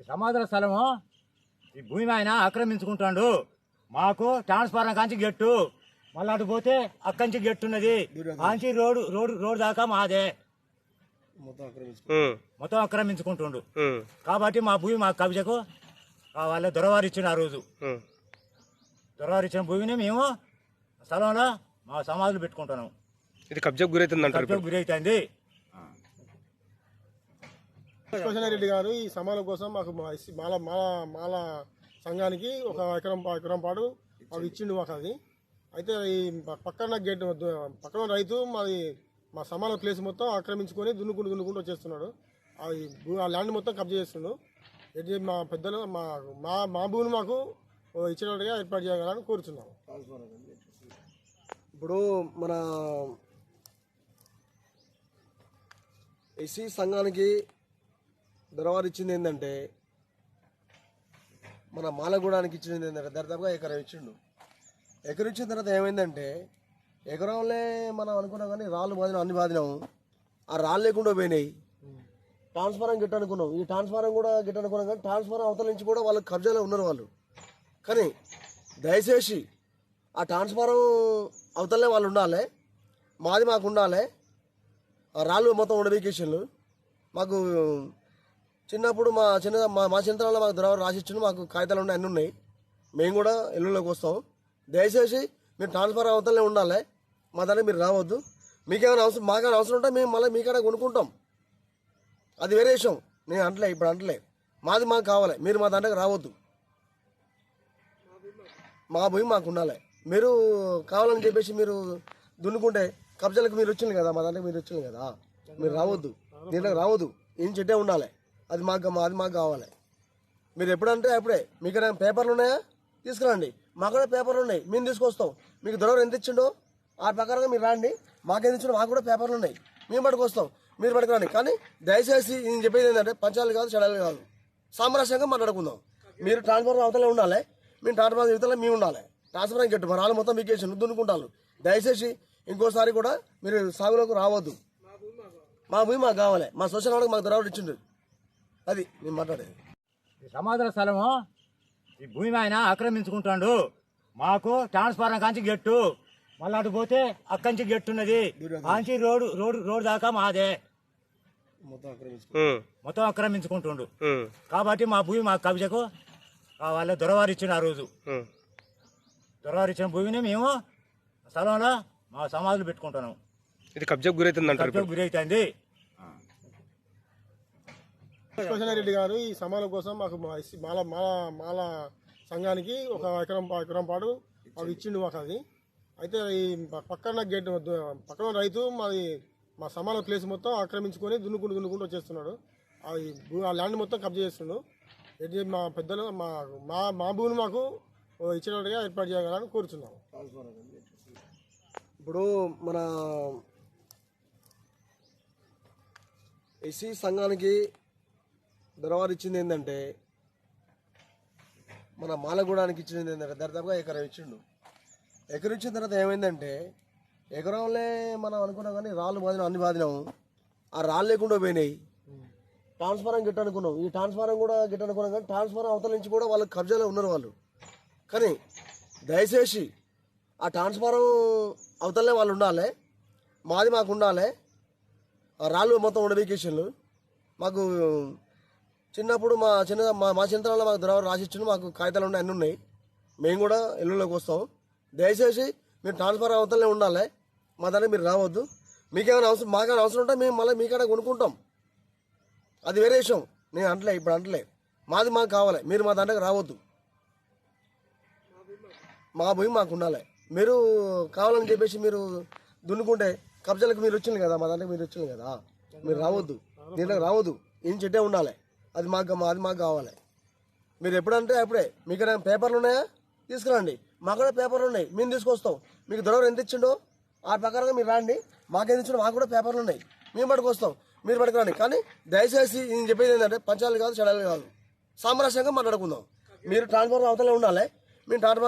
ఈ సమాధుల స్థలము ఈ భూమి ఆయన ఆక్రమించుకుంటాడు. మాకు ట్రాన్స్ఫారం కాంచి గెట్టు. మళ్ళీ అటు పోతే అక్కంచి గెట్టు ఉన్నది కాంచి రోడ్డు రోడ్డు రోడ్డు దాకా మాదే. మొత్తం ఆక్రమించుకుంటుండు. కాబట్టి మా భూమి మా కబ్జకు వాళ్ళ దొరవారు ఇచ్చిన ఆ రోజు. దొరవారు ఇచ్చిన భూమిని మేము స్థలంలో మా సమాధులు పెట్టుకుంటున్నాం. ఇది కబ్జాకు గురైతుంది కబ్జకు గురైతుంది. రెడ్డి గారు ఈ సమానం కోసం మాకు మా మాల మాల మాల సంఘానికి ఒక ఎకరం పా- ఎకరం పాటు మాకు ఇచ్చిండు మాకు అది. అయితే ఈ పక్కన గేట్ పక్కన రైతు మాది మా సమాన ప్లేస్ మొత్తం ఆక్రమించుకొని దున్నుకుంటూ దున్నుకుంటూ వచ్చేస్తున్నాడు. ఆ ఆ ల్యాండ్ మొత్తం కబ్జా చేస్తున్నాడు. ఎడ్జి మా పెద్దలు మా మా మా భూమిని మాకు ఇచ్చినట్టుగా ఏర్పాటు చేయాలని కోరుతున్నాము. ఇప్పుడు మన ఎస్సీ సంఘానికి దొరవారు ఇచ్చింది ఏంటంటే మన మాలగూడానికి ఇచ్చింది ఏంటంటే దరిదాపుగా ఎకరం ఇచ్చిండు. ఎకరం ఇచ్చిన తర్వాత ఏమైందంటే ఎకరంలో మనం అనుకున్నాం కానీ రాళ్ళు బాదినాం అన్ని బాదినాం ఆ రాళ్ళు లేకుండా పోయినాయి. ట్రాన్స్ఫారం గిట్ట అనుకున్నాం. ఈ ట్రాన్స్ఫారం కూడా గిట్ట అనుకున్నాం కానీ ట్రాన్స్ఫారం అవతల నుంచి కూడా వాళ్ళకి కబ్జాలో ఉన్నారు వాళ్ళు. కానీ దయచేసి ఆ ట్రాన్స్ఫారం అవతలనే వాళ్ళు ఉండాలి. మాది మాకు ఉండాలి. ఆ రాళ్ళు మొత్తం ఉండబీకేషన్లు మాకు చిన్నప్పుడు మా చిన్న మా మా చిన్నతనంలో మాకు ద్రవ రాసిచ్చిన మాకు కాగితాలు ఉన్నాయి అన్నీ ఉన్నాయి. మేము కూడా ఎల్లులోకి వస్తాం. దయచేసి మీరు ట్రాన్స్ఫర్ అవతలనే ఉండాలి. మా దానికి మీరు రావద్దు. మీకేమైనా అవసరం మాకేమైనా అవసరం ఉంటే మేము మళ్ళీ మీకాడ కొనుక్కుంటాం. అది వేరే విషయం. నేను అంటలే ఇప్పుడు అంటలే. మాది మాకు కావాలి. మీరు మా దాంట్లోకి రావద్దు. మా భూమి మాకు ఉండాలి. మీరు కావాలని చెప్పేసి మీరు దున్నుకుంటే కబ్జాలకు మీరు వచ్చింది కదా మా దాంట్లో మీరు వచ్చింది కదా. మీరు రావద్దు. దీంట్లోకి రావద్దు. ఏం చెట్టే ఉండాలి. అది మాకు అది మాకు కావాలి. మీరు ఎప్పుడంటే అప్పుడే. మీకు ఏమైనా పేపర్లు ఉన్నాయా? తీసుకురండి. మాకు కూడా పేపర్లు ఉన్నాయి. మేము తీసుకొస్తాం. మీకు దొరవరు ఎంత ఇచ్చిండో ఆ ప్రకారంగా మీరు రాండి. ఎంత ఇచ్చిండో మాకు కూడా పేపర్లు ఉన్నాయి. మేము పట్టుకొస్తాం. మీరు పట్టుకురండి. కానీ దయచేసి నేను చెప్పేది ఏంటంటే పంచాలు కాదు చెడాలు కాదు. సామరస్యంగా మాట్లాడుకుందాం. మీరు ట్రాన్స్ఫర్ అవతలే ఉండాలి. మేము ట్రాన్స్ఫర్ జీవితంలో మేము ఉండాలి. ట్రాన్స్ఫర్ గట్టు మరి వాళ్ళు మొత్తం మీకు వేసి దున్నుకుంటారు. దయచేసి ఇంకోసారి కూడా మీరు సాగులోకి రావద్దు. మా భూమి మాకు కావాలి. మా సోషల్ వాళ్ళకి మాకు దొరకడు ఇచ్చిండు అది నేను మాట్లాడేది. ఈ సమాధుల స్థలము ఈ భూమి ఆయన ఆక్రమించుకుంటాడు మాకు ట్రాన్స్ఫారం కాంచి గెట్టు. మళ్ళీ అటు పోతే అక్కంచి గెట్టు ఉన్నది కాంచి రోడ్డు రోడ్డు రోడ్డు దాకా మాదే. మొత్తం ఆక్రమించుకుంటుండు. కాబట్టి మా భూమి మా కబ్జకు వాళ్ళ దొరవారు ఇచ్చిన ఆ రోజు. దొరవారు ఇచ్చిన భూమిని మేము స్థలంలో మా సమాధులు పెట్టుకుంటున్నాం. ఇది కబ్జాకు గురైతుంది కబ్జకు గురైతుంది. రెడ్డి గారు ఈ సమానం కోసం మాకు మా మాల మాల మాల సంఘానికి ఒక ఎకరం ఎకరం పాటు మాకు ఇచ్చిండు మాకు అది. అయితే ఈ పక్కన గేట్ పక్కన రైతు మాది మా సమాన ప్లేస్ మొత్తం ఆక్రమించుకొని దున్నుకుంటూ దున్నుకుంటూ వచ్చేస్తున్నాడు. ఆ ఆ ల్యాండ్ మొత్తం కబ్జా చేస్తున్నాడు ఎడ్జి మా పెద్దలు మా మా మా భూమిని మాకు ఇచ్చినట్టుగా ఏర్పాటు చేయాలని కోరుతున్నాము ఇప్పుడు మన ఎస్సీ సంఘానికి దొరవారు ఇచ్చింది ఏంటంటే మన మాలగూడానికి ఇచ్చింది ఏంటంటే దరిదాపుగా ఎకరం ఇచ్చిండు. ఎకరం ఇచ్చిన తర్వాత ఏమైందంటే ఎకరంలే మనం అనుకున్నాం కానీ రాళ్ళు బాదినాం అన్ని బాధినాము. ఆ రాళ్ళు లేకుండా పోయినాయి. ట్రాన్స్ఫారం గిట్టనుకున్నాం ఈ ట్రాన్స్ఫారం కూడా గిట్ట అనుకున్నాం కానీ ట్రాన్స్ఫారం అవతల నుంచి కూడా వాళ్ళకి కబ్జాలో ఉన్నారు వాళ్ళు. కానీ దయచేసి ఆ ట్రాన్స్ఫారం అవతలనే వాళ్ళు ఉండాలి. మాది మాకు ఉండాలి. ఆ రాళ్ళు మొత్తం ఉండబీకేషన్లు మాకు చిన్నప్పుడు మా చిన్న మా మా చిన్నతనంలో మాకు ద్రవ రాసిచ్చిన మాకు కాగితాలు ఉన్నాయి అన్నీ ఉన్నాయి. మేము కూడా ఎల్లులోకి వస్తాం దయచేసి మీరు ట్రాన్స్ఫర్ అవతలనే ఉండాలి. మా దానికి మీరు రావద్దు. మీకేమైనా అవసరం మాకేమైనా అవసరం ఉంటే మేము మళ్ళీ మీకాడ కొనుక్కుంటాం. అది వేరే విషయం. నేను అంటలే ఇప్పుడు అంటలే. మాది మాకు కావాలి. మీరు మా దాంట్లోకి రావద్దు. మా భూమి మాకు ఉండాలి. మీరు కావాలని చెప్పేసి మీరు దున్నుకుంటే కబ్జాలకు మీరు వచ్చింది కదా మా దాంట్లో మీరు వచ్చింది కదా. మీరు రావద్దు. దీంట్లోకి రావద్దు. ఏం చెట్టే ఉండాలి. అది మాకు మా- అది మాకు కావాలి. మీరు ఎప్పుడంటే అప్పుడే. మీకు పేపర్లు ఉన్నాయా? తీసుకురండి. మాకు కూడా పేపర్లు ఉన్నాయి. మేము తీసుకొస్తాం. మీకు దొరవరు ఎంత ఇచ్చిండో ఆ ప్రకారంగా మీరు రాండి. మాకు ఇచ్చిండో మాకు కూడా పేపర్లు ఉన్నాయి. మేము పట్టుకొస్తాం. మీరు పట్టుకురండి. కానీ దయచేసి నేను చెప్పేది ఏంటంటే పంచాలు కాదు చెడాలు కాదు. సామరస్యంగా మాట్లాడుకుందాం. మీరు ట్రాన్స్ఫార్మర్ అవతలే ఉండాలి. మేము ట్రాన్స్ఫర్